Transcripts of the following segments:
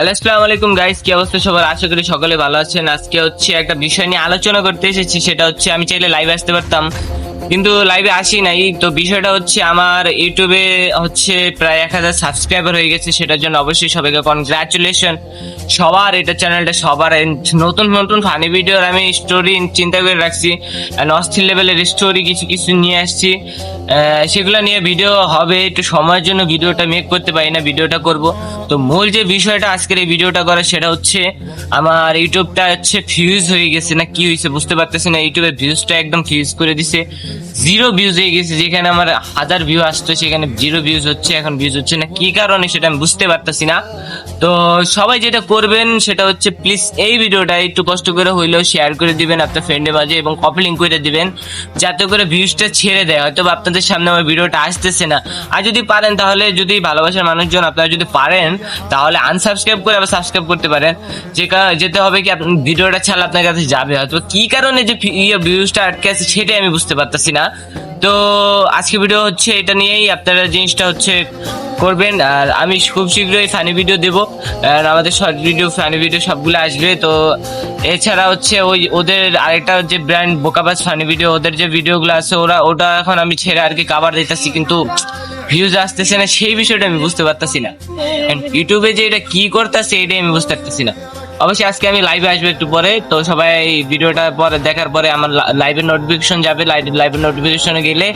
আসসালামু আলাইকুম গাইস কি অবস্থা সবার? আশা করি সকলে ভালো আছেন। আজকে হচ্ছে একটা বিষয় নিয়ে আলোচনা করতে এসেছি, সেটা হচ্ছে আমি চাইলে লাইভ আসতে পারতাম। কিন্তু লাইভে আসি নাই। তো বিষয়টা হচ্ছে আমার ইউটিউবে হচ্ছে প্রায় এক হাজার সাবস্ক্রাইবার হয়ে গেছে, সেটার জন্য অবশ্যই সবাইকে কনগ্রাচুলেশন সবার এটা চ্যানেলটা সবার নতুন নতুন ফানি ভিডিওর আমি স্টোরি চিন্তা করে রাখছি। অস্থির লেভেলের স্টোরি কিছু কিছু নিয়ে আসছি। সেগুলো নিয়ে ভিডিও হবে, একটু সময়ের জন্য ভিডিওটা মেক করতে পারি না ভিডিওটা করব। তো মূল যে বিষয়টা আজকের এই ভিডিওটা করা সেটা হচ্ছে আমার ইউটিউবটা হচ্ছে ফিউজ হয়ে গেছে। না, কি হয়েছে বুঝতে পারতেছি না ইউটিউবের ভিউজটা একদম ফিউজ করে দিছে। জিরো ভিউজ হয়ে গেছে, যেখানে আমার হাজার ভিউ আসতো, সেখানে জিরো ভিউজ হচ্ছে, এখন ভিউজ হচ্ছে না। কি কারণে সেটা আমি বুঝতে পারতেছি না। তো সবাই যেটা করবেন সেটা হচ্ছে প্লিজ এই ভিডিওটা একটু কষ্ট করে হইলেও শেয়ার করে দিবেন আপনার ফ্রেন্ডের মাঝে এবং কপি লিঙ্ক করে দিবেন, যাতে করে ভিউজটা ছেড়ে দেয়। হয়তো আপনাদের সামনে আমার ভিডিওটা আসতেছে না। আর যদি পারেন তাহলে যদি ভালোবাসার মানুষজন আপনারা যদি পারেন, তাহলে আনসাবস্ক্রাইব করে আবার সাবস্ক্রাইব করতে পারেন। যে যেতে হবে কি ভিডিওটা ছাড়া আপনার কাছে যাবে। হয়তো কি কারণে যে ভিউজটা আটকে আছে সেটাই আমি বুঝতে পারতেছি না। তো আজকে ভিডিও হচ্ছে এটা নিয়েই, আপনারা জিনিসটা হচ্ছে করবেন। আর আমি খুব শীঘ্রই ফানি ভিডিও দেবো। আর আমাদের শর্ট ভিডিও ফানি ভিডিও সবগুলো আসবে। তো এছাড়া হচ্ছে ওই ওদের আরেকটা যে ব্র্যান্ড বোকাবাস ফানি ভিডিও ওদের যে ভিডিওগুলো আছে, ওরা, ওটা এখন আমি ছেড়ে আর কি কাবার দিতেছি, কিন্তু ভিউজ আসতেছে না, সেই বিষয়টা আমি বুঝতে পারতেছি না। ইউটিউবে যে এটা কি করতেছে, এটাই আমি বুঝতে পারতেছি না। অবশ্যই আজকে আমি লাইভে আসব একটু পরে। তো সবাই ভিডিওটা পরে দেখার পরে আমার লাইভের নোটিফিকেশন যাবে। লাইভের নোটিফিকেশনে গেলে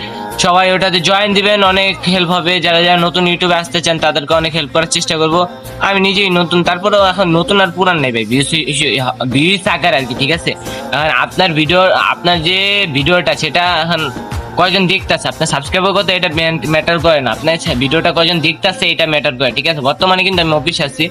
সবাই ওটাতে জয়েন দিবেন, অনেক হেল্প হবে। যারা যারা নতুন ইউটিউবে আসতে চান, তাদেরকে অনেক হেল্প করার চেষ্টা করব। আমি নিজেই নতুন, তারপরেও এখন নতুন আর পুরান ভিউজ ভিউজ আকার আর কি, ঠিক আছে? এখন আপনার ভিডিও আপনার যে ভিডিওটা, সেটা এখন কয়জন দেখতেছে? আপনার সাবস্ক্রাইবার কত? এটা ম্যাটার করে না। আপনার ভিডিওটা কয়জন দেখতেছে, এটা ম্যাটার করে, ঠিক আছে? বর্তমানে কিন্তু আমি অফিস আছি।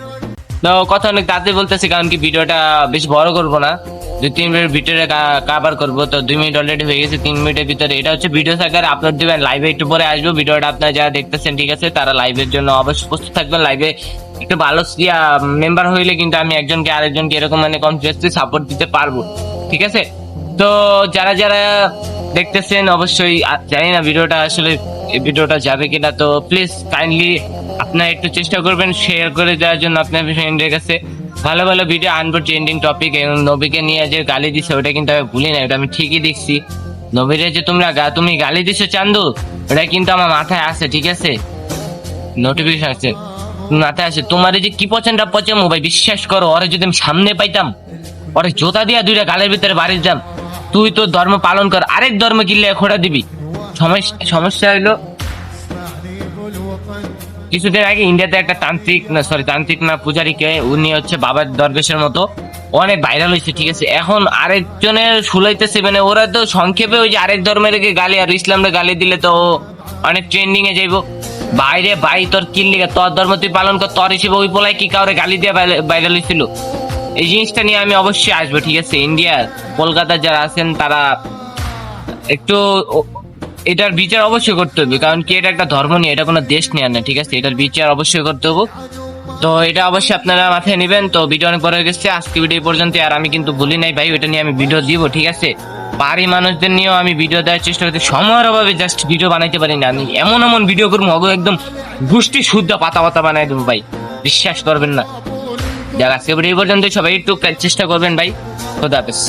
তো কথা অনেক তাড়াতাড়ি বলতেছি, কারণ কি ভিডিওটা বেশ বড় করব না। দুই, তিন মিনিট ভিডিওটা কাভার করব, তো দুই মিনিট অলরেডি হয়ে গেছে, তিন মিনিটের ভিতরে। এটা হচ্ছে ভিডিও আকারে আপলোড দিবেন লাইভে একটু পরে আসব। ভিডিওটা আপনারা যারা দেখতেছেন, ঠিক আছে, তারা লাইভের জন্য অবশ্যই প্রস্তুত থাকবেন। লাইভে একটু ভালো মেম্বার হইলে কিন্তু আমি একজনকে আরেকজনকে এরকম মানে কনফিডেন্সলি সাপোর্ট দিতে পারব, ঠিক আছে? তো যারা যারা দেখতেছেন, অবশ্যই জানি না ভিডিওটা আসলে ভিডিওটা যাবে কিনা, তো প্লিজ কাইন্ডলি আপনার একটু চেষ্টা করবেন শেয়ার করে দেওয়ার জন্য আপনার ফ্রেন্ডের কাছে। ভালো ভালো ভিডিও আনব ট্রেন্ডিং টপিক এবং নবীকে নিয়ে যে গালি দিছে, ওটা কিন্তু আমি ভুলি না ওটা আমি ঠিকই দেখছি। নবীরে যে তোমরা গা- তুমি গালি দিছো চান্দু, ওটা কিন্তু আমার মাথায় আছে, ঠিক আছে? নোটিফিকেশন আছে, মাথায় আছে। তোমার এই যে কি পছন্দ পছন্দ ভাই, বিশ্বাস করো, ওরে যদি আমি সামনে পাইতাম, ওরে জোতা দিয়া দুইটা গালের ভিতরে বাড়ি যাম তুই তো ধর্ম পালন কর, আরেক ধর্ম কিনলে খোড়া দিবি। সমস্যা সমস্যা হইল কিছুদিন আগে ইন্ডিয়াতে একটা তান্ত্রিক, না সরি তান্ত্রিক না, পূজারীকে উনি হচ্ছে বাবার দরবেশের মতো অনেক ভাইরাল হয়েছে ঠিক আছে? এখন আরেকজনের শুলাইতেছে মানে ওরা তো সংক্ষেপে ওই যে আরেক ধর্মের গালি আর ইসলামের গালি দিলে তো অনেক ট্রেন্ডিং এ যাইবো। বাইরে ভাই, তোর কিনলি তোর ধর্ম তুই পালন কর, তোর হিসেবে ওই পোলাই কি কাউরে গালি দিয়ে ভাইরাল হয়েছিল এই জিনিসটা নিয়ে আমি অবশ্যই আসব, ঠিক আছে? ইন্ডিয়ার, কলকাতার যারা আছেন, তারা একটু এটার বিচার অবশ্যই করতে হবে, কারণ কি এটা একটা ধর্ম নিয়ে, এটা কোনো দেশ নিয়ে না, ঠিক আছে? এটার বিচার অবশ্যই করতে হবে। তো এটা অবশ্যই আপনারা মাথায় নেবেন, তো ভিডিও অনেক বড় হয়ে গেছে, আজকে ভিডিও পর্যন্ত, আর আমি কিন্তু ভুলি নাই ভাই ওটা নিয়ে আমি ভিডিও দিব, ঠিক আছে? পারি মানুষদের নিয়েও আমি ভিডিও দেওয়ার চেষ্টা করতে সময়ের অভাবে জাস্ট ভিডিও বানাইতে পারি না, আমি এমন এমন ভিডিও করব অগো একদম গুষ্টি শুদ্ধ পাতা পাতা বানাই দেবো ভাই, বিশ্বাস করবেন না। যারা আজকে ভিডিও পর্যন্ত সবাই একটু চেষ্টা করবেন ভাই, খোদা হাফেজ।